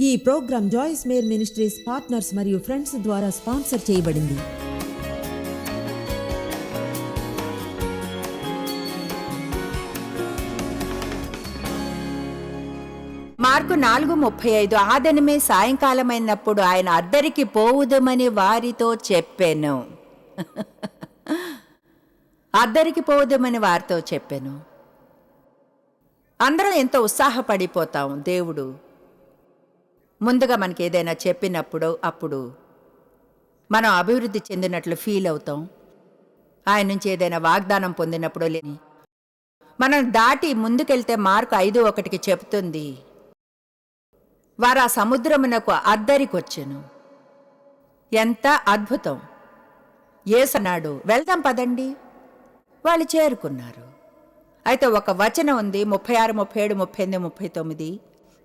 ఈ program Joyce Meyer Ministries partners మరియు friends ద్వారా స్పాన్సర్ చేయబడింది. మార్కు నాలుగు ముప్పై ఐదు ఆ దినమే సాయంకాలమైనప్పుడు ఆయన అద్దరికి పోవుదమని వారితో చెప్పాను. అద్దరికి పోవుదమని వారితో చెప్పాను. అందరం ఎంతో ఉత్సాహపడిపోతాం దేవుడు. ముందుగా మనకి ఏదైనా చెప్పినప్పుడు అప్పుడు మనం అభివృద్ధి చెందినట్లు ఫీల్ అవుతాం. ఆయన నుంచి ఏదైనా వాగ్దానం పొందినప్పుడు లేని మనం దాటి ముందుకెళ్తే మార్కు ఐదు ఒకటికి చెప్తుంది. వారు ఆ సముద్రమునకు అద్దరికొచ్చెను. ఎంత అద్భుతం! ఏసన్నాడు వెళ్దాం పదండి. వాళ్ళు చేరుకున్నారు. అయితే ఒక వచనం ఉంది ముప్పై ఆరు ముప్పై ఏడు ముప్పై ఎనిమిది ముప్పై తొమ్మిది.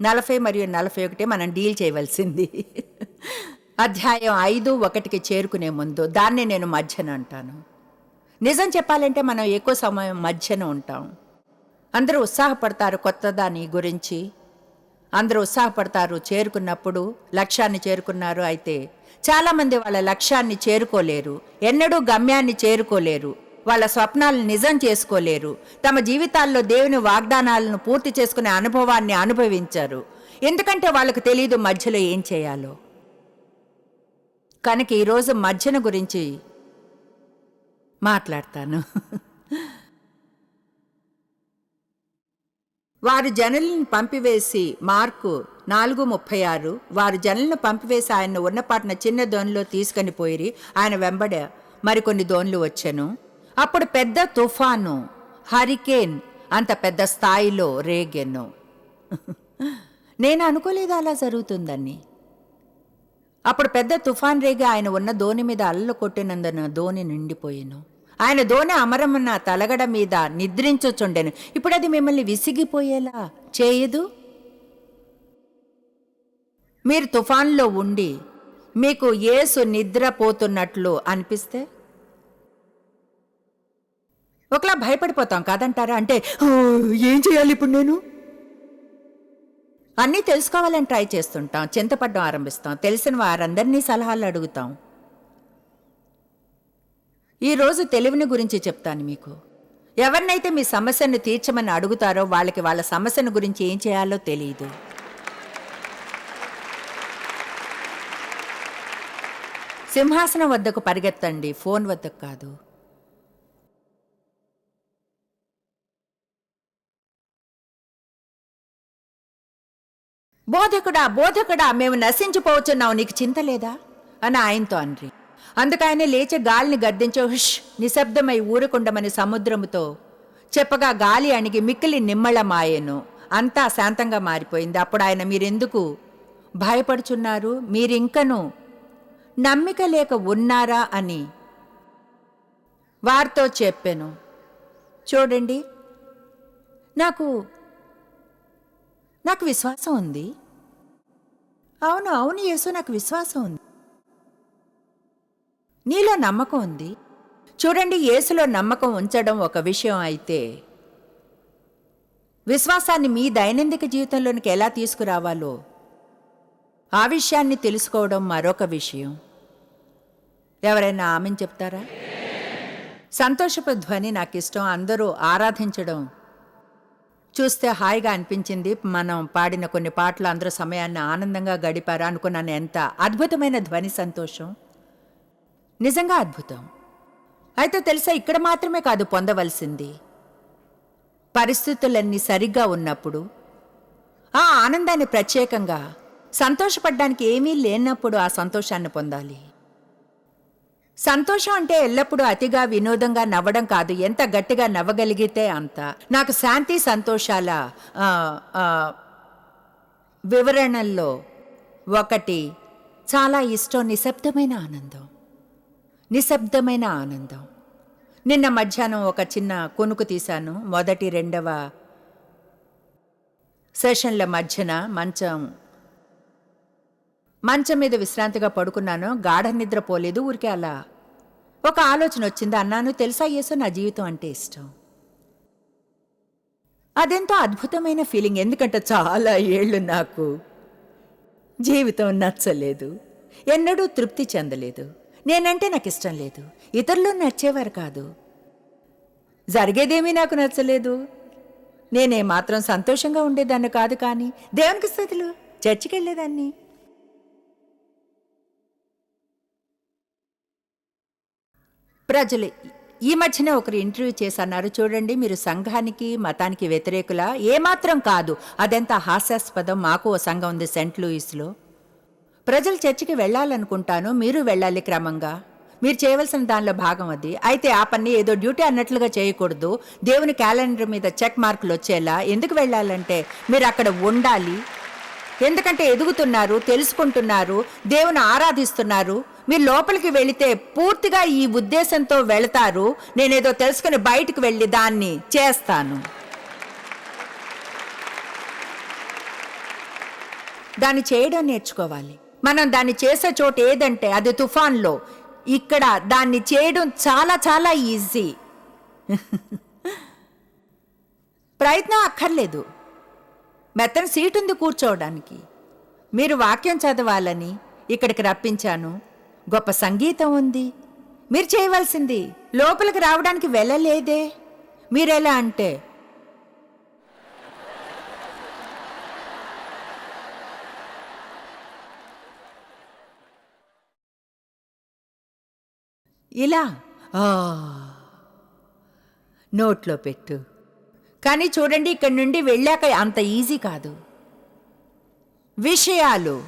నలభై మరియు నలభై ఒకటి మనం డీల్ చేయవలసింది. అధ్యాయం ఐదు ఒకటికి చేరుకునే ముందు దాన్ని నేను మధ్యన అంటాను. నిజం చెప్పాలంటే మనం ఎక్కువ సమయం మధ్యన ఉంటాం. అందరూ ఉత్సాహపడతారు కొత్త దాని గురించి. అందరూ ఉత్సాహపడతారు చేరుకున్నప్పుడు లక్ష్యాన్ని చేరుకున్నారు అయితే చాలామంది వాళ్ళ లక్ష్యాన్ని చేరుకోలేరు. ఎన్నడూ గమ్యాన్ని చేరుకోలేరు. వాళ్ళ స్వప్నాలను నిజం చేసుకోలేరు. తమ జీవితాల్లో దేవుని వాగ్దానాలను పూర్తి చేసుకునే అనుభవాన్ని అనుభవించారు. ఎందుకంటే వాళ్ళకు తెలియదు మధ్యలో ఏం చేయాలో. కనుక ఈరోజు మధ్యన గురించి మాట్లాడతాను. వారు జనులను పంపివేసి మార్కు నాలుగు ముప్పై ఆరు వారు జనులను పంపివేసి ఆయన్ను ఉన్నపాటిన చిన్న దోనిలో తీసుకొని పోయిరి ఆయన వెంబడ మరికొన్ని దోన్లు వచ్చాను. అప్పుడు పెద్ద తుఫాను హరికేన్ అంత పెద్ద స్థాయిలో రేగెను. నేను అనుకోలేదు అలా జరుగుతుందని. అప్పుడు పెద్ద తుఫాన్ రేగి ఆయన ఉన్న దోణి మీద అల్లు కొట్టినందున దోణి నిండిపోయాను. ఆయన దోణి అమరమన్న తలగడ మీద నిద్రించుచుండెను. ఇప్పుడు అది మిమ్మల్ని విసిగిపోయేలా చేయదు? మీరు తుఫాన్లో ఉండి మీకు ఏసు నిద్రపోతున్నట్లు అనిపిస్తే? ఒకలా భయపడిపోతాం కాదంటారా? అంటే ఏం చేయాలి ఇప్పుడు నేను? అన్నీ తెలుసుకోవాలని ట్రై చేస్తుంటాం. చింతపడడం ఆరంభిస్తాం. తెలిసిన వారందరినీ సలహాలు అడుగుతాం. ఈరోజు తెలివిని గురించి చెప్తాను మీకు. ఎవరినైతే మీ సమస్యను తీర్చమని అడుగుతారో వాళ్ళకి వాళ్ళ సమస్యను గురించి ఏం చేయాలో తెలియదు సింహాసనం వద్దకు పరిగెత్తండి. ఫోన్ వద్దకు కాదు. బోధకుడా బోధకుడా మేము నశించిపోవచ్చున్నావు. నీకు చింత లేదా? అని ఆయనతో అన్రి అందుకఆయన లేచి గాలిని గద్దించో హుష్ నిశ్శబ్దమై ఊరుకుండమని సముద్రముతో చెప్పగా గాలి అణిగి మిక్కిలి నిమ్మళమాయెను. అంతా శాంతంగా మారిపోయింది. అప్పుడు ఆయన మీరెందుకు భయపడుచున్నారు? మీరింకను నమ్మిక లేక ఉన్నారా? అని వారితో చెప్పాను. చూడండి నాకు నాకు విశ్వాసం ఉంది. అవును అవును యేసు నాకు విశ్వాసం ఉంది. నీలో నమ్మకం ఉంది. చూడండి యేసులో నమ్మకం ఉంచడం ఒక విషయం అయితే విశ్వాసాన్ని మీ దైనందిక జీవితంలోనికి ఎలా తీసుకురావాలో ఆ విషయాన్ని తెలుసుకోవడం మరొక విషయం. ఎవరైనా ఆమెను చెప్తారా? సంతోషపు ధ్వని నాకు ఇష్టం అందరూ ఆరాధించడం చూస్తే హాయిగా అనిపించింది. మనం పాడిన కొన్ని పాటలు అందరూ సమయాన్ని ఆనందంగా గడిపారు అనుకున్నాను. ఎంత అద్భుతమైన ధ్వని సంతోషం. నిజంగా అద్భుతం. అయితే తెలుసా ఇక్కడ మాత్రమే కాదు పొందవలసింది. పరిస్థితులన్నీ సరిగ్గా ఉన్నప్పుడు ఆ ఆనందాన్ని ప్రత్యేకంగా సంతోషపడ్డానికి ఏమీ లేనప్పుడు ఆ సంతోషాన్ని పొందాలి. సంతోషం అంటే ఎల్లప్పుడూ అతిగా వినోదంగా నవ్వడం కాదు. ఎంత గట్టిగా నవ్వగలిగితే అంత. నాకు శాంతి సంతోషాల వివరణల్లో ఒకటి చాలా ఇష్టం నిశ్శబ్దమైన ఆనందం. నిశ్శబ్దమైన ఆనందం. నిన్న మధ్యాహ్నం ఒక చిన్న కొనుకు తీశాను. మొదటి రెండవ సెషన్ల మధ్యన మంచం మంచం మీద విశ్రాంతిగా పడుకున్నాను గాఢ నిద్ర పోలేదు ఊరికే అలా. ఒక ఆలోచన వచ్చింది అన్నాను తెలుసా యేసు నా జీవితం అంటే ఇష్టం? అదెంతో అద్భుతమైన ఫీలింగ్ ఎందుకంటే చాలా ఏళ్ళు నాకు జీవితం నచ్చలేదు. ఎన్నడూ తృప్తి చెందలేదు. నేనంటే నాకు ఇష్టం లేదు. ఇతరులు నచ్చేవారు కాదు. జరిగేదేమీ నాకు నచ్చలేదు. నేనే మాత్రం సంతోషంగా ఉండేదాన్ని కాదు కానీ దేవునికి స్థితులు చర్చికి వెళ్ళేదాన్ని ప్రజలు ఈ మధ్యనే ఒకరు ఇంటర్వ్యూ చేసి చూడండి మీరు సంఘానికి మతానికి వ్యతిరేకులా? ఏమాత్రం కాదు. అదెంత హాస్యాస్పదం. మాకు ఓ సంఘం ఉంది సెంట్ లూయిస్లో. ప్రజలు చర్చికి వెళ్ళాలనుకుంటాను. మీరు వెళ్ళాలి క్రమంగా. మీరు చేయవలసిన దానిలో భాగం అది. అయితే ఆ పని ఏదో డ్యూటీ అన్నట్లుగా చేయకూడదు. దేవుని క్యాలెండర్ మీద చెక్ మార్కులు వచ్చేలా. ఎందుకు వెళ్ళాలంటే మీరు అక్కడ ఉండాలి. ఎందుకంటే ఎదుగుతున్నారు తెలుసుకుంటున్నారు దేవుని ఆరాధిస్తున్నారు. మీరు లోపలికి వెళితే పూర్తిగా ఈ ఉద్దేశంతో వెళతారు. నేనేదో తెలుసుకుని బయటికి వెళ్ళి దాన్ని చేస్తాను. దాన్ని చేయడం నేర్చుకోవాలి. మనం దాన్ని చేసే చోటు ఏదంటే అది తుఫాన్లో. ఇక్కడ దాన్ని చేయడం చాలా చాలా ఈజీ. ప్రయత్నం అక్కర్లేదు. మెత్తని సీట్ ఉంది కూర్చోవడానికి. మీరు వాక్యం చదవాలని ఇక్కడికి రప్పించాను. గొప్ప సంగీతం ఉంది. మీరు చేయవలసింది లోపలికి రావడానికి వెళ్ళలేదే. మీరెలా అంటే? ఇలా. నోట్లో పెట్టు. కానీ చూడండి ఇక్కడి నుండి వెళ్ళాక అంత ఈజీ కాదు. విషయాలు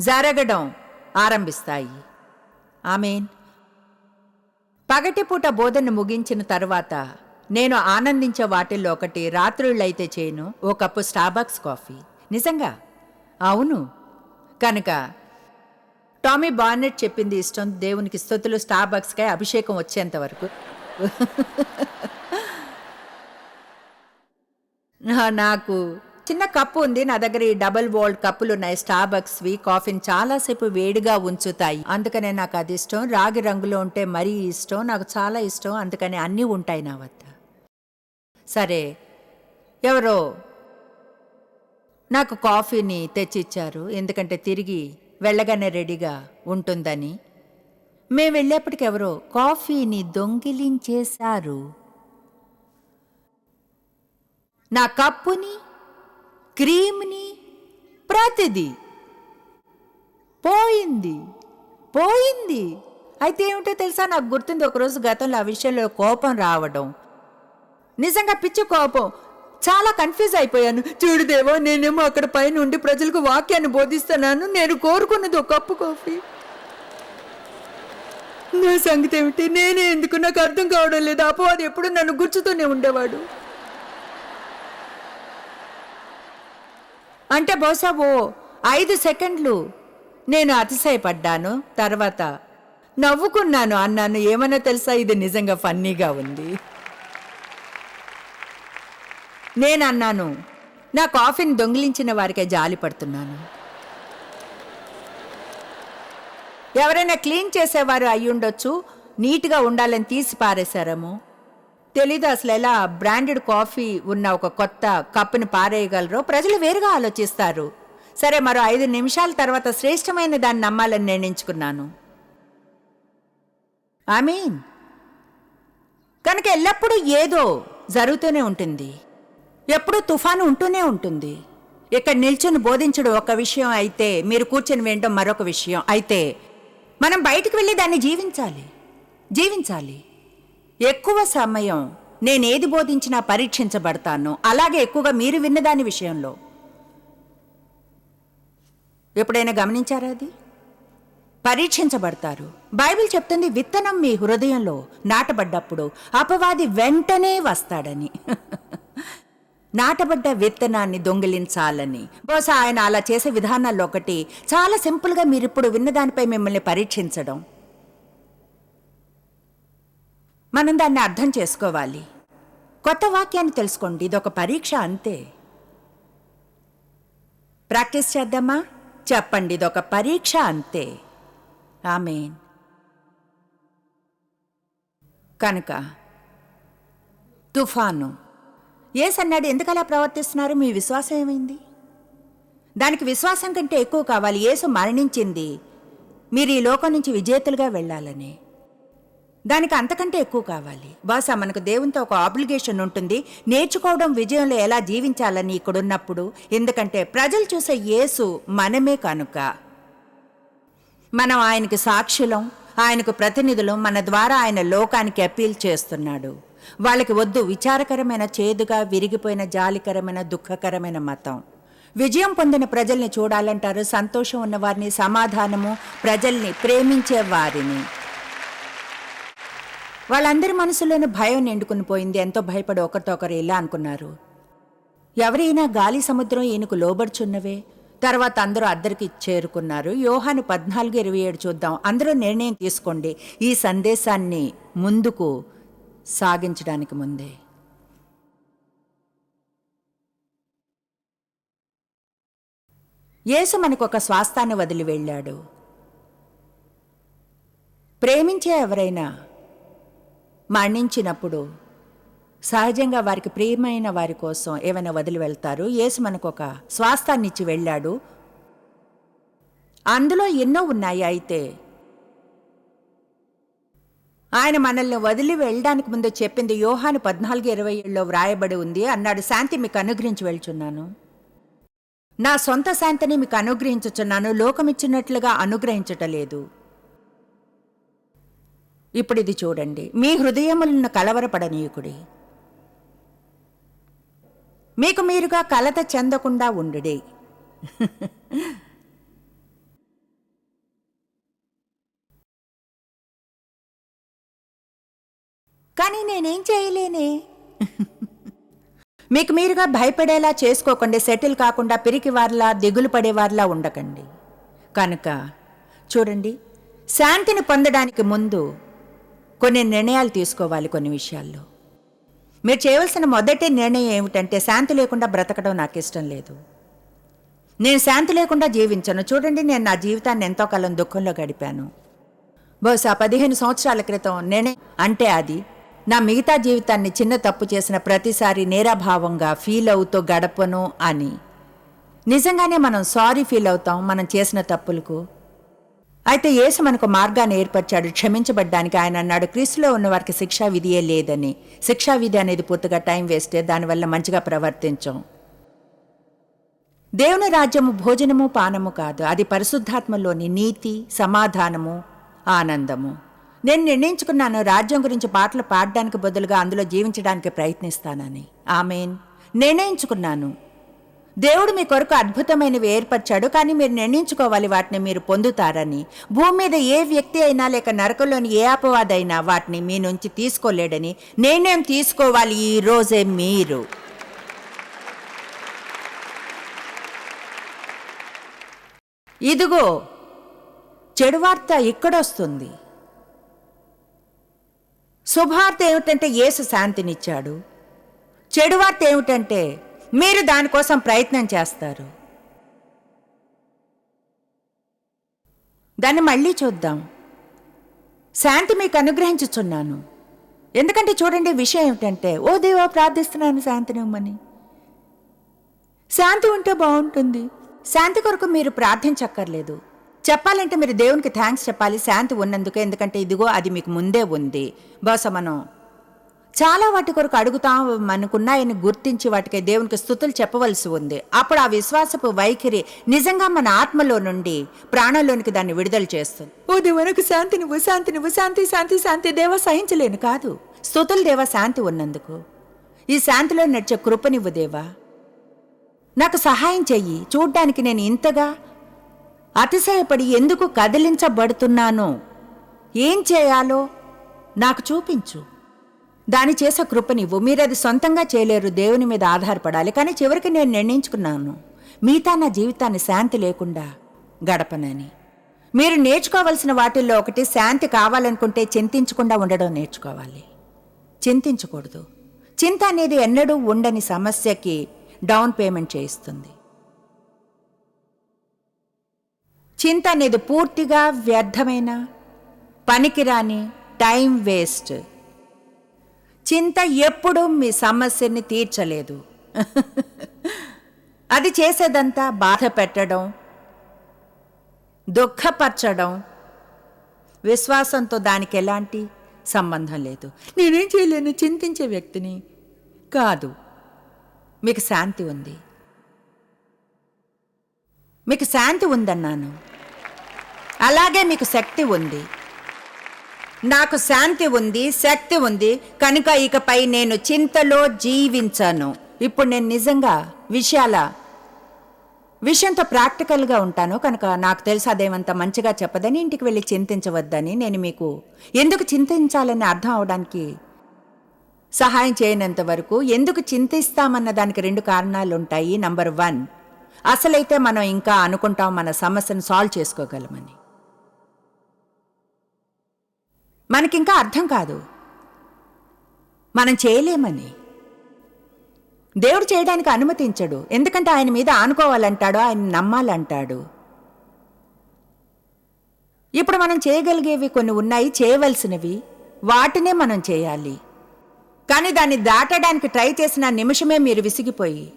జరగడం ఆరంభిస్తాయి. ఆమెన్. పగటిపూట బోధన ముగించిన తర్వాత నేను ఆనందించే వాటిల్లో ఒకటి రాత్రుళ్ళైతే చేయను ఓ కప్పు స్టార్బక్స్ కాఫీ. నిజంగా? అవును. కనుక టామీ బార్నెట్ చెప్పింది ఇష్టం దేవునికి స్థుతులు స్టార్బక్స్కై అభిషేకం వచ్చేంత వరకు. నాకు చిన్న కప్పు ఉంది. నా దగ్గర ఈ డబుల్ వోల్డ్ కప్పులు ఉన్నాయి స్టార్బక్స్వి కాఫీని చాలాసేపు వేడిగా ఉంచుతాయి. అందుకనే నాకు అది ఇష్టం. రాగి రంగులో ఉంటే మరీ ఇష్టం. నాకు చాలా ఇష్టం. అందుకని అన్నీ ఉంటాయి నా వద్ద. సరే. ఎవరో నాకు కాఫీని తెచ్చిచ్చారు. ఎందుకంటే తిరిగి వెళ్ళగానే రెడీగా ఉంటుందని. మేము వెళ్ళేప్పటికెవరో కాఫీని దొంగిలించేశారు. నా కప్పుని క్రీమ్ని ప్రతిదీ. పోయింది పోయింది. అయితే ఏమిటో తెలుసా? నాకు గుర్తుంది ఒకరోజు గతంలో ఆ విషయంలో కోపం రావడం. నిజంగా పిచ్చి కోపం. చాలా కన్ఫ్యూజ్ అయిపోయాను. చూడుదేవో నేనేమో అక్కడ పైన ఉండి ప్రజలకు వాక్యాన్ని బోధిస్తున్నాను. నేను కోరుకున్నది ఒక కప్పు కాఫీ. నా సంగతి ఏమిటి? నేనే ఎందుకు? నాకు అర్థం కావడం లేదు. అపవాది ఎప్పుడు నన్ను గుర్చుతూనే ఉండేవాడు. అంటే బహుశా ఓ ఐదు సెకండ్లు నేను అతిశయపడ్డాను. తర్వాత నవ్వుకున్నాను. అన్నాను ఏమన్నా తెలుసా? ఇది నిజంగా ఫన్నీగా ఉంది. నేను అన్నాను నా కాఫీని దొంగిలించిన వారికే జాలి పడుతున్నాను. ఎవరైనా క్లీన్ చేసేవారు అయి నీట్గా ఉండాలని తీసి పారేశారేమో. తెలీదు అసలు ఎలా బ్రాండెడ్ కాఫీ ఉన్న ఒక కొత్త కప్పుని పారేయగలరో ప్రజలు వేరుగా ఆలోచిస్తారు. సరే మరో ఐదు నిమిషాల తర్వాత శ్రేష్టమైన దాన్ని నమ్మాలని నిర్ణయించుకున్నాను. ఐ మీన్ కనుక ఎల్లప్పుడూ ఏదో జరుగుతూనే ఉంటుంది. ఎప్పుడూ తుఫాను ఉంటూనే ఉంటుంది. ఇక్కడ నిల్చుని బోధించడం ఒక విషయం అయితే మీరు కూర్చొని వినడం మరొక విషయం అయితే మనం బయటికి వెళ్ళి దాన్ని జీవించాలి. జీవించాలి. ఎక్కువ సమయం నేనేది బోధించినా పరీక్షించబడతాను అలాగే ఎక్కువగా మీరు విన్నదాని విషయంలో. ఎప్పుడైనా గమనించారా అది? పరీక్షించబడతారు. బైబిల్ చెప్తుంది విత్తనం మీ హృదయంలో నాటబడ్డప్పుడు అపవాది వెంటనే వస్తాడని. నాటబడ్డ విత్తనాన్ని దొంగిలించాలని. బహుశా ఆయన అలా చేసే విధానాల్లో ఒకటి. చాలా సింపుల్గా మీరిప్పుడు విన్నదానిపై మిమ్మల్ని పరీక్షించడం. మనం దాన్ని అర్థం చేసుకోవాలి. కొత్త వాక్యాన్ని తెలుసుకోండి. ఇదొక పరీక్ష అంతే. ప్రాక్టీస్ చేద్దామా? చెప్పండి. ఇదొక పరీక్ష అంతే. ఆమెన్. కనుక తుఫాను. ఏసన్నాడు అన్నాడు ఎందుకలా ప్రవర్తిస్తున్నారు? మీ విశ్వాసం ఏమైంది? దానికి విశ్వాసం కంటే ఎక్కువ కావాలి. ఏసు మరణించింది. మీరు ఈ లోకం నుంచి విజేతలుగా వెళ్ళాలని. దానికి అంతకంటే ఎక్కువ కావాలి. బాసా మనకు దేవునితో ఒక ఆబ్లిగేషన్ ఉంటుంది. నేర్చుకోవడం విజయంలో ఎలా జీవించాలని ఇక్కడున్నప్పుడు. ఎందుకంటే ప్రజలు చూసే యేసు మనమే కనుక. మనం ఆయనకి సాక్షులం ఆయనకు ప్రతినిధులు మన ద్వారా ఆయన లోకానికి అప్పీల్ చేస్తున్నాడు. వాళ్ళకి వద్దు విచారకరమైన చేదుగా విరిగిపోయిన జాలికరమైన దుఃఖకరమైన మతం. విజయం పొందిన ప్రజల్ని చూడాలంటారు సంతోషం ఉన్నవారిని సమాధానము ప్రజల్ని ప్రేమించే వారిని. వాళ్ళందరి మనసులోనూ భయం నిండుకుని పోయింది. ఎంతో భయపడి ఒకరితో ఒకరు ఇలా అనుకున్నారు. ఎవరైనా గాలి సముద్రం ఈయనకు లోబడుచున్నవే? తర్వాత అందరూ అద్దరికి చేరుకున్నారు. యోహాను పద్నాలుగు ఇరవై ఏడు చూద్దాం. అందరూ నిర్ణయం తీసుకోండి. ఈ సందేశాన్ని ముందుకు సాగించడానికి ముందే. యేసు మనకు ఒక స్వాస్థాన్ని వదిలి వెళ్ళాడు. ప్రేమించే ఎవరైనా మరణించినప్పుడు సహజంగా వారికి ప్రియమైన వారి కోసం ఏమైనా వదిలి వెళ్తారు? యేసు మనకు ఒక స్వాస్థాన్ని ఇచ్చి వెళ్ళాడు. అందులో ఎన్నో ఉన్నాయి. అయితే ఆయన మనల్ని వదిలి వెళ్ళడానికి ముందు చెప్పింది యోహాను పద్నాలుగు ఇరవై ఏళ్ళలో వ్రాయబడి ఉంది. అన్నాడు శాంతి మీకు అనుగ్రహించి వెళ్చున్నాను నా సొంత శాంతిని మీకు అనుగ్రహించుచున్నాను. లోకమిచ్చినట్లుగా అనుగ్రహించటలేదు ఇప్పుడు ఇది చూడండి. మీ హృదయములను కలవరపడనీయకుడి. మీకు మీరుగా కలత చెందకుండా ఉండుడి. కానీ నేనేం చేయలేనే? మీకు మీరుగా భయపడేలా చేసుకోకండి. సెటిల్ కాకుండా పిరికి వారిలా దిగులు పడేవారిలా ఉండకండి. కనుక చూడండి శాంతిని పొందడానికి ముందు కొన్ని నిర్ణయాలు తీసుకోవాలి కొన్ని విషయాల్లో. మీరు చేయవలసిన మొదటి నిర్ణయం ఏమిటంటే శాంతి లేకుండా బ్రతకడం నాకు ఇష్టం లేదు. నేను శాంతి లేకుండా జీవించను. చూడండి నేను నా జీవితాన్ని ఎంతో కాలం దుఃఖంలో గడిపాను. బహుశా పదిహేను సంవత్సరాల క్రితం నేనే అంటే అది నా మిగతా జీవితాన్ని చిన్న తప్పు చేసిన ప్రతిసారి నేరాభావంగా ఫీల్ అవుతూ గడపను అని. నిజంగానే మనం సారీ ఫీల్ అవుతాం మనం చేసిన తప్పులకు. అయితే యేసు మనకు మార్గాన్ని ఏర్పరిచాడు. క్షమించబడ్డానికి ఆయన అన్నాడు క్రీస్తులో ఉన్న వారికి శిక్షా విధియే లేదని. శిక్షా విధి అనేది పూర్తిగా టైం వేస్తే దానివల్ల మంచిగా ప్రవర్తించం. దేవుని రాజ్యము భోజనము పానము కాదు. అది పరిశుద్ధాత్మలోని నీతి సమాధానము ఆనందము. నేను నిర్ణయించుకున్నాను రాజ్యం గురించి పాటలు పాడడానికి బదులుగా అందులో జీవించడానికి ప్రయత్నిస్తానని. ఆమెన్. నిర్ణయించుకున్నాను. దేవుడు మీ కొరకు అద్భుతమైనవి ఏర్పరిచాడు కానీ మీరు నిర్ణయించుకోవాలి వాటిని మీరు పొందుతారని. భూమి మీద ఏ వ్యక్తి అయినా లేక నరకంలోని ఏ అపవాదైనా వాటిని మీ నుంచి తీసుకోలేడని. నిర్ణయం తీసుకోవాలి ఈ రోజే మీరు. ఇదిగో చెడు వార్త ఇక్కడొస్తుంది. శుభార్త ఏమిటంటే యేసు శాంతినిచ్చాడు. చెడు వార్త ఏమిటంటే మీరు దానికోసం ప్రయత్నం చేస్తారు. దాన్ని మళ్ళీ చూద్దాం. శాంతి మీకు అనుగ్రహించుచున్నాను. ఎందుకంటే చూడండి విషయం ఏమిటంటే ఓ దేవా ప్రార్థిస్తున్నాను శాంతిని ఇవ్వమని శాంతి ఉంటే బాగుంటుంది. శాంతి కొరకు మీరు ప్రార్థించక్కర్లేదు. చెప్పాలంటే మీరు దేవునికి థ్యాంక్స్ చెప్పాలి. శాంతి ఉన్నందుకు ఎందుకంటే ఇదిగో అది మీకు ముందే ఉంది. బహుశా మనం చాలా వాటి కొరకు అడుగుతాం అనుకున్నాయని గుర్తించి వాటికి దేవునికి స్థుతులు చెప్పవలసి ఉంది. అప్పుడు ఆ విశ్వాసపు వైఖరి నిజంగా మన ఆత్మలో నుండి ప్రాణంలోనికి దాన్ని విడుదల చేస్తుంది. ఓ దేవునికి శాంతి నువ్వు శాంతి నువ్వు శాంతి శాంతి శాంతి దేవ సహించలేను కాదు. స్థుతులు దేవ శాంతి ఉన్నందుకు. ఈ శాంతిలో నడిచే కృపనివ్వు దేవా. నాకు సహాయం చెయ్యి. చూడ్డానికి నేను ఇంతగా అతిశయపడి ఎందుకు కదిలించబడుతున్నానో ఏం చేయాలో నాకు చూపించు. దాని చేసే కృపనివ్వు మీరు అది సొంతంగా చేయలేరు దేవుని మీద ఆధారపడాలి. కానీ చివరికి నేను నిర్ణయించుకున్నాను. మిగతా నా జీవితాన్ని శాంతి లేకుండా గడపనని. మీరు నేర్చుకోవలసిన వాటిల్లో ఒకటి శాంతి కావాలనుకుంటే చింతించకుండా ఉండడం నేర్చుకోవాలి. చింతించకూడదు. చింత అనేది ఎన్నడూ ఉండని సమస్యకి డౌన్ పేమెంట్ చేయిస్తుంది. చింత అనేది పూర్తిగా వ్యర్థమైన పనికిరాని టైం వేస్ట్. చింత ఎప్పుడూ మీ సమస్యని తీర్చలేదు. అది చేసేదంతా బాధ పెట్టడం దుఃఖపరచడం విశ్వాసంతో దానికి ఎలాంటి సంబంధం లేదు. నేనేం చేయలేను చింతించే వ్యక్తిని కాదు. మీకు శాంతి ఉంది. మీకు శాంతి ఉందన్నాను. అలాగే మీకు శక్తి ఉంది. నాకు శాంతి ఉంది శక్తి ఉంది కనుక ఇకపై నేను చింతలో జీవించాను. ఇప్పుడు నేను నిజంగా విషయాల విషయంతో ప్రాక్టికల్గా ఉంటాను. కనుక నాకు తెలుసు అదేమంత మంచిగా చెప్పదని ఇంటికి వెళ్ళి చింతించవద్దని నేను మీకు ఎందుకు చింతించాలని అర్థం అవడానికి సహాయం చేయనంత వరకు ఎందుకు చింతిస్తామన్న దానికి రెండు కారణాలు ఉంటాయి. నంబర్ వన్ అసలైతే మనం ఇంకా అనుకుంటాం మన సమస్యను సాల్వ్ చేసుకోగలమని. మనకింకా అర్థం కాదు. మనం చేయలేమని. దేవుడు చేయడానికి అనుమతించడు. ఎందుకంటే ఆయన మీద ఆనుకోవాలంటాడు ఆయన నమ్మాలంటాడు. ఇప్పుడు మనం చేయగలిగేవి కొన్ని ఉన్నాయి చేయవలసినవి. వాటినే మనం చేయాలి. కానీ దాన్ని దాటడానికి ట్రై చేసిన నిమిషమే మీరు విసిగిపోయి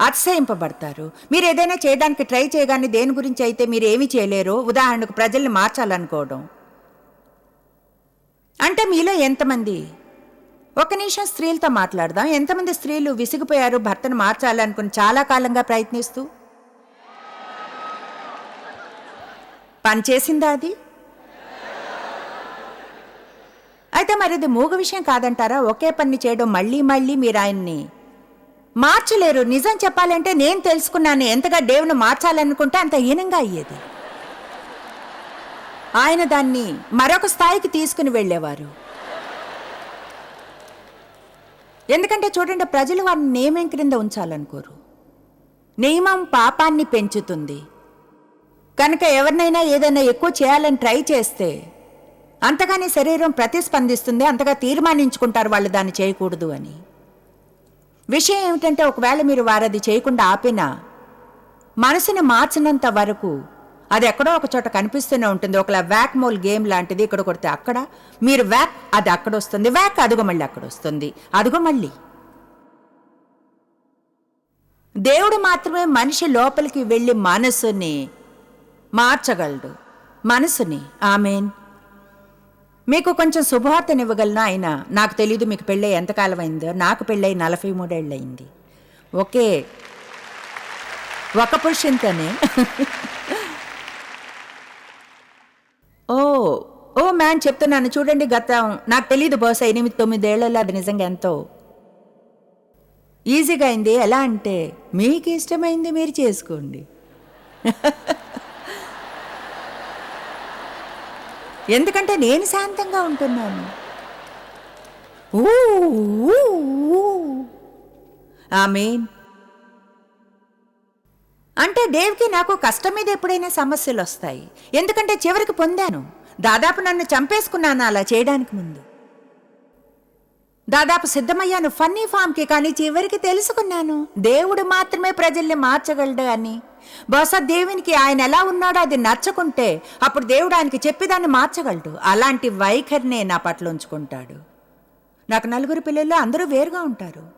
అతిశయింపబడతారు. మీరు ఏదైనా చేయడానికి ట్రై చేయగానే దేని గురించి అయితే మీరు ఏమి చేయలేరో ఉదాహరణకు ప్రజల్ని మార్చాలనుకోవడం. అంటే మీలో ఎంతమంది? ఒక నిమిషం స్త్రీలతో మాట్లాడదాం. ఎంతమంది స్త్రీలు విసిగిపోయారు భర్తను మార్చాలనుకుని చాలా కాలంగా ప్రయత్నిస్తూ? పనిచేసిందా అది? అయితే మరి ఇది మూగ విషయం కాదంటారా? ఒకే పని చేయడం మళ్ళీ మళ్ళీ మీరు ఆయన్ని మార్చలేరు. నిజం చెప్పాలంటే నేను తెలుసుకున్నాను. ఎంతగా దేవుని మార్చాలనుకుంటే అంత హీనంగా అయ్యేది. ఆయన దాన్ని మరొక స్థాయికి తీసుకుని వెళ్ళేవారు. ఎందుకంటే చూడండి ప్రజలు వారిని నియమం క్రింద ఉంచాలనుకోరు. నియమం పాపాన్ని పెంచుతుంది. కనుక ఎవరినైనా ఏదైనా ఎక్కువ చేయాలని ట్రై చేస్తే అంతగానే శరీరం ప్రతిస్పందిస్తుంది అంతగా తీర్మానించుకుంటారు వాళ్ళు దాన్ని చేయకూడదు అని. విషయం ఏమిటంటే ఒకవేళ మీరు వారది చేయకుండా ఆపినా మనసుని మార్చినంత వరకు అది ఎక్కడో ఒక చోట కనిపిస్తూనే ఉంటుంది. ఒకలా వ్యాక్ మోల్ గేమ్ లాంటిది ఇక్కడ కొడితే అక్కడ. మీరు వ్యాక్ అది అక్కడ వస్తుంది. వ్యాక్ అదుగో మళ్ళీ అక్కడ వస్తుంది. అదుగో మళ్ళీ. దేవుడు మాత్రమే మనిషి లోపలికి వెళ్ళి మనసుని మార్చగలడు. మనసుని. ఆమెన్. మీకు కొంచెం శుభవార్తనివ్వగలను ఆయన? నాకు తెలీదు మీకు పెళ్ళై ఎంతకాలం అయిందో. నాకు పెళ్ళై నలభై మూడేళ్ళు అయింది. ఓకే. ఒక పురుషంతోనే ఓ ఓ మ్యాన్ చెప్తున్నాను చూడండి గతం. నాకు తెలీదు బహుశా ఎనిమిది తొమ్మిదేళ్ళలో అది నిజంగా ఎంతో. ఈజీగా అయింది. ఎలా అంటే మీకు ఇష్టమైంది మీరు చేసుకోండి. ఎందుకంటే నేను శాంతంగా ఉంటున్నాను. ఊ, ఊ, ఊ. అంటే దేవ్కి నాకు కష్టం మీద ఎప్పుడైనా సమస్యలు వస్తాయి. ఎందుకంటే చివరికి పొందాను. దాదాపు నన్ను చంపేసుకున్నాను అలా చేయడానికి ముందు. దాదాపు సిద్ధమయ్యాను ఫన్నీ ఫామ్కి కానీ చివరికి తెలుసుకున్నాను. దేవుడు మాత్రమే ప్రజల్ని మార్చగలడు అని. బహుశా దేవునికి ఆయన ఎలా ఉన్నాడో అది నచ్చకుంటే అప్పుడు దేవుడు ఆయనకి చెప్పి దాన్ని మార్చగలడు. అలాంటి వైఖరినే నా పట్ల ఉంచుకుంటాడు. నాకు నలుగురు పిల్లలు అందరూ వేరుగా ఉంటారు.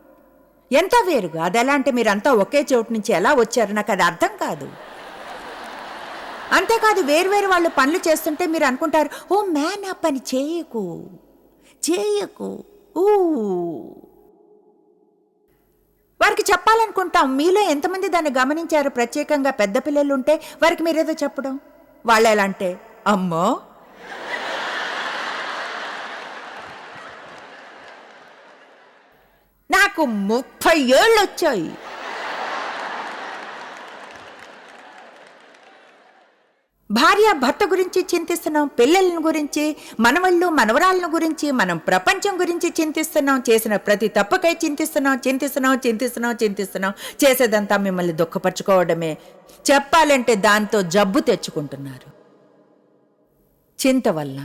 ఎంత వేరుగా? అది ఎలా అంటే మీరంతా ఒకే చోటు నుంచి ఎలా వచ్చారు? నాకు అది అర్థం కాదు. అంతేకాదు వేరువేరు వాళ్ళు పనులు చేస్తుంటే మీరు అనుకుంటారు ఓ మ్యాన్ ఆ పని చేయకు. చేయకు. ఊ. వారికి చెప్పాలనుకుంటాం మీలో ఎంతమంది దాన్ని గమనించారు? ప్రత్యేకంగా పెద్ద పిల్లలు ఉంటే వారికి మీరేదో చెప్పడం? వాళ్ళు ఎలా అంటే అమ్మో నాకు ముప్పై ఏళ్ళు వచ్చాయి భార్య భర్త గురించి చింతిస్తున్నాం పిల్లలను గురించి మనవళ్ళు మనవరాలను గురించి మనం ప్రపంచం గురించి చింతిస్తున్నాం చేసిన ప్రతి తప్పకై చింతిస్తున్నాం చింతిస్తున్నాం చింతిస్తున్నాం చింతిస్తున్నాం చేసేదంతా మిమ్మల్ని దుఃఖపరచుకోవడమే. చెప్పాలంటే దాంతో జబ్బు తెచ్చుకుంటున్నారు. చింత వల్ల.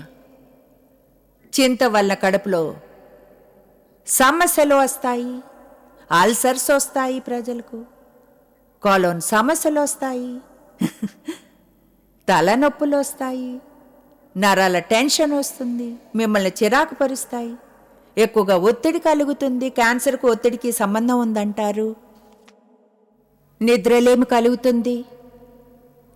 చింత వల్ల కడుపులో సమస్యలు వస్తాయి అల్సర్స్ వస్తాయి ప్రజలకు. కోలోన్ సమస్యలు వస్తాయి తలనొప్పులు వస్తాయి నరాల టెన్షన్ వస్తుంది మిమ్మల్ని చిరాకు పరుస్తాయి. ఎక్కువగా ఒత్తిడి కలుగుతుంది క్యాన్సర్కు ఒత్తిడికి సంబంధం ఉందంటారు. నిద్రలేమి కలుగుతుంది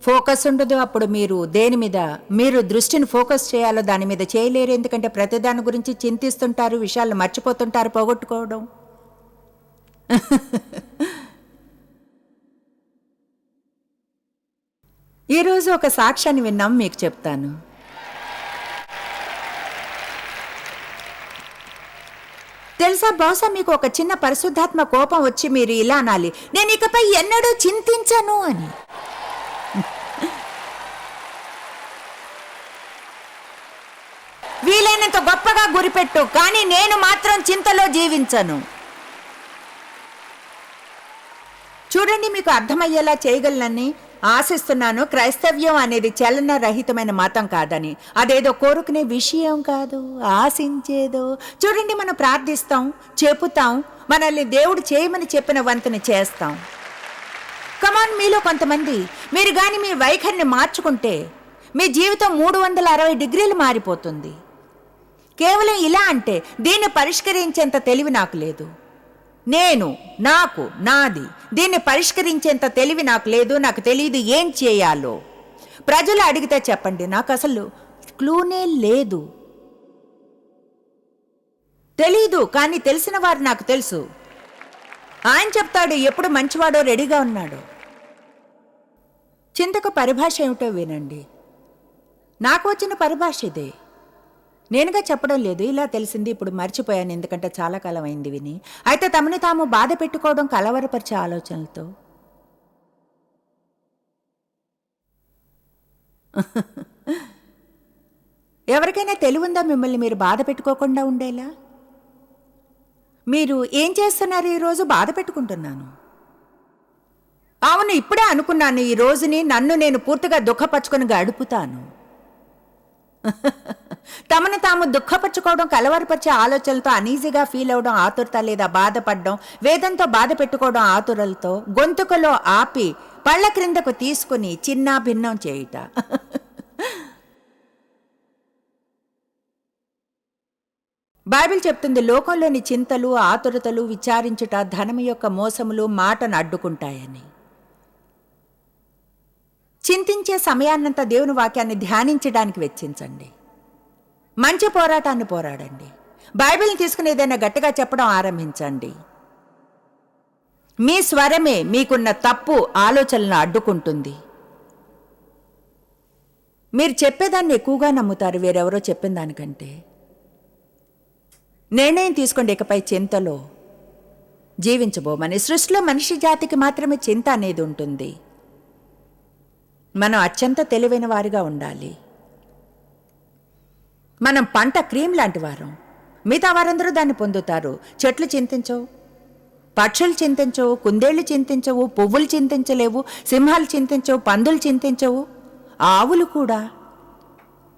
ఫోకస్ ఉండదు అప్పుడు మీరు దేని మీద మీరు దృష్టిని ఫోకస్ చేయాలో దాని మీద చేయలేరు. ఎందుకంటే ప్రతిదాని గురించి చింతిస్తుంటారు విషయాలు మర్చిపోతుంటారు పోగొట్టుకోవడం. ఈరోజు ఒక సాక్ష్యాన్ని విన్నాం మీకు చెప్తాను. తెలుసా బహుశా మీకు ఒక చిన్న పరిశుద్ధాత్మ కోపం వచ్చి మీరు ఇలా అనాలి. నేను ఇకపై ఎన్నడూ చింతించను అని. వీలైనంత గొప్పగా గురిపెట్టు కానీ నేను మాత్రం చింతలో జీవించను. చూడండి మీకు అర్థమయ్యేలా చేయగలనని ఆశిస్తున్నాను. క్రైస్తవ్యం అనేది చలన రహితమైన మతం కాదని. అదేదో కోరుకునే విషయం కాదు ఆశించేదో. చూడండి మనం ప్రార్థిస్తాం చెబుతాం మనల్ని దేవుడు చేయమని చెప్పిన వంతుని చేస్తాం. కమాన్ మీలో కొంతమంది మీరు కానీ మీ వైఖరిని మార్చుకుంటే మీ జీవితం మూడు వందల అరవై డిగ్రీలు మారిపోతుంది. కేవలం ఇలా అంటే దీన్ని పరిష్కరించేంత తెలివి నాకు లేదు. నేను నాకు నాది దీన్ని పరిష్కరించేంత తెలివి నాకు లేదు నాకు తెలియదు ఏం చేయాలో. ప్రజలు అడిగితే చెప్పండి నాకు అసలు క్లూనే లేదు. తెలీదు కానీ తెలిసిన వారు నాకు తెలుసు. ఆయన చెప్తాడు ఎప్పుడు మంచివాడో రెడీగా ఉన్నాడు. చింతకు పరిభాష ఏమిటో వినండి. నాకు వచ్చిన పరిభాష ఇదే. నేనుగా చెప్పడం లేదు. ఇలా తెలిసింది. ఇప్పుడు మర్చిపోయాను. ఎందుకంటే చాలా కాలం అయింది విని. అయితే తమని తాము బాధ పెట్టుకోవడం కలవరపరిచే ఆలోచనలతో. ఎవరికైనా తెలివుందా మిమ్మల్ని మీరు బాధ పెట్టుకోకుండా ఉండేలా? మీరు ఏం చేస్తున్నారు ఈరోజు? బాధ పెట్టుకుంటున్నాను. అవును ఇప్పుడే అనుకున్నాను. ఈ రోజుని నన్ను నేను పూర్తిగా దుఃఖపరచుకొని గడుపుతాను. తమను తాము దుఃఖపరచుకోవడం కలవరపరిచే ఆలోచనలతో అనీజీగా ఫీల్ అవడం ఆతురత లేదా బాధపడడం వేదంతో బాధ పెట్టుకోవడం ఆతురలతో గొంతుకలో ఆపి పళ్ళ క్రిందకు తీసుకుని చిన్న భిన్నం చేయుట. బైబిల్ చెప్తుంది లోకంలోని చింతలు ఆతురతలు విచారించుట ధనము యొక్క మోసములు మాటను అడ్డుకుంటాయని. చింతించే సమయాన్నంతా దేవుని వాక్యాన్ని ధ్యానించడానికి వెచ్చించండి. మంచి పోరాటాన్ని పోరాడండి. బైబిల్ని తీసుకుని ఏదైనా గట్టిగా చెప్పడం ఆరంభించండి. మీ స్వరమే మీకున్న తప్పు ఆలోచనలను అడ్డుకుంటుంది. మీరు చెప్పేదాన్ని ఎక్కువగా నమ్ముతారు వేరెవరో చెప్పిన దానికంటే. నిర్ణయం తీసుకోండి ఇకపై చింతలో. జీవించబోమని. సృష్టిలో మనిషి జాతికి మాత్రమే చింత అనేది ఉంటుంది. మనం అత్యంత తెలివైన వారిగా ఉండాలి. మనం పంట క్రీమ్ లాంటి వారం. మిగతా వారందరూ దాన్ని పొందుతారు. చెట్లు చింతించవు. పక్షులు చింతించవు. కుందేళ్ళు చింతించవు. పువ్వులు చింతించలేవు. సింహాలు చింతించవు. పందులు చింతించవు. ఆవులు కూడా.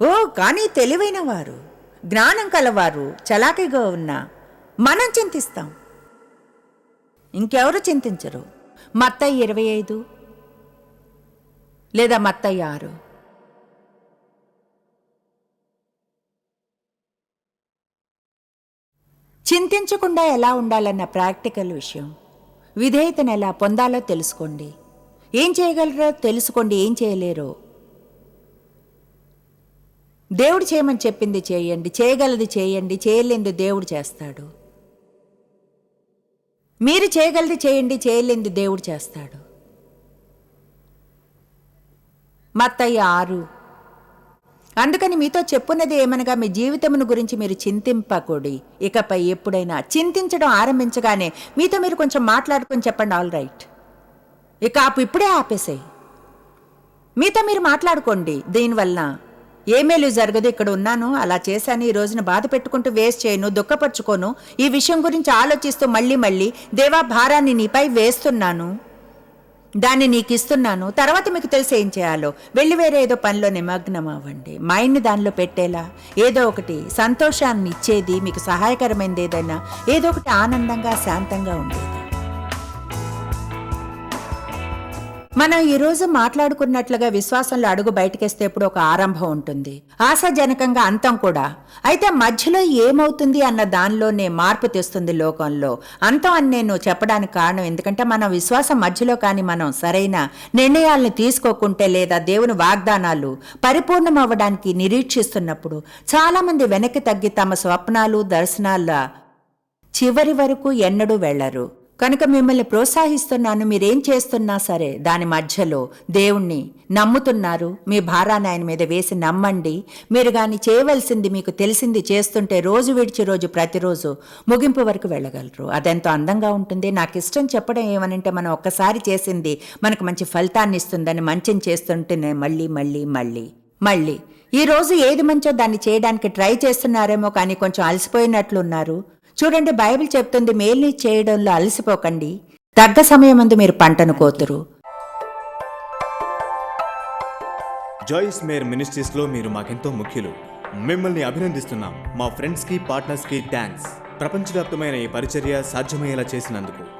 ఓ కానీ తెలివైన వారు. జ్ఞానం కలవారు. చలాకీగా ఉన్న మనం చింతిస్తాం. ఇంకెవరు చింతించరు? మత్తయ్య ఇరవై ఐదు లేదా మత్తయి ఆరు? చింతించకుండా ఎలా ఉండాలన్న ప్రాక్టికల్ విషయం. విధేయతను ఎలా పొందాలో తెలుసుకోండి. ఏం చేయగలరో తెలుసుకోండి ఏం చేయలేరో. దేవుడు చేయమని చెప్పింది చేయండి చేయగలది చేయండి చేయలేంది దేవుడు చేస్తాడు. మీరు చేయగలది చేయండి చేయలేంది దేవుడు చేస్తాడు. మత్తయ్య ఆరు అందుకని మీతో చెప్పున్నది ఏమనగా మీ జీవితమును గురించి మీరు చింతింపకూడి. ఇకపై ఎప్పుడైనా చింతించడం ఆరంభించగానే మీతో మీరు కొంచెం మాట్లాడుకొని చెప్పండి ఆల్ రైట్ ఇక ఆపు ఇప్పుడే ఆపేసాయి. మీతో మీరు మాట్లాడుకోండి దీనివల్ల ఏమేలు జరగదు ఇక్కడ ఉన్నాను అలా చేశాను ఈ రోజున బాధ పెట్టుకుంటూ వేస్ట్ చేయను దుఃఖపరుచుకోను ఈ విషయం గురించి ఆలోచిస్తూ మళ్ళీ మళ్ళీ దేవా భారాన్ని నీపై వేస్తున్నాను. దాన్ని నీకు ఇస్తున్నాను తర్వాత మీకు తెలిసి ఏం చేయాలో? వెళ్ళి వేరే ఏదో పనిలో నిమగ్నం అవ్వండి మైండ్ని దానిలో పెట్టేలా? ఏదో ఒకటి సంతోషాన్ని ఇచ్చేది మీకు సహాయకరమైనది ఏదైనా? ఏదో ఒకటి ఆనందంగా శాంతంగా ఉండేది. మనం ఈ రోజు మాట్లాడుకున్నట్లుగా విశ్వాసంలో అడుగు బయటకేస్తే ఇప్పుడు ఒక ఆరంభం ఉంటుంది. ఆశాజనకంగా అంతం కూడా. అయితే మధ్యలో ఏమవుతుంది అన్న దానిలోనే మార్పు తెస్తుంది లోకంలో. అంతం అని నేను చెప్పడానికి కారణం ఎందుకంటే మనం విశ్వాసం మధ్యలో కానీ మనం సరైన నిర్ణయాలను తీసుకోకుంటే లేదా దేవుని వాగ్దానాలు పరిపూర్ణం అవ్వడానికి నిరీక్షిస్తున్నప్పుడు చాలా మంది వెనక్కి తగ్గి తమ స్వప్నాలు దర్శనాల చివరి వరకు ఎన్నడూ వెళ్ళరు కనుక మిమ్మల్ని ప్రోత్సహిస్తున్నాను మీరేం చేస్తున్నా సరే దాని మధ్యలో దేవుణ్ణి నమ్ముతున్నారు. మీ భారాన్ని ఆయన మీద వేసి నమ్మండి. మీరు గాని చేయవలసింది మీకు తెలిసింది చేస్తుంటే రోజు విడిచి రోజు ప్రతిరోజు ముగింపు వరకు వెళ్ళగలరు. అదెంతో అందంగా ఉంటుంది. నాకు ఇష్టం చెప్పడం ఏమనంటే మనం ఒక్కసారి చేసింది మనకు మంచి ఫలితాన్ని ఇస్తుందని మంచిని చేస్తుంటేనే మళ్ళీ మళ్ళీ మళ్ళీ మళ్ళీ. ఈ రోజు ఏది మంచో దాన్ని చేయడానికి ట్రై చేస్తున్నారేమో కానీ కొంచెం అలసిపోయినట్లున్నారు. చూడండి బైబిల్ చెప్తుంది మేల్ని చేయడంలో అలసిపోకండి. తగ్గ సమయమందు మీరు పంటను కోతురు. జాయిస్ మేర్ మినిస్ట్రీస్లో మీరు మాకెంతో ముఖ్యులు. మిమ్మల్ని అభినందిస్తున్నాం. మా ఫ్రెండ్స్కి పార్ట్నర్స్కి థ్యాంక్స్ ప్రపంచవ్యాప్తమైన ఈ పరిచర్య సాధ్యమయ్యేలా చేసినందుకు.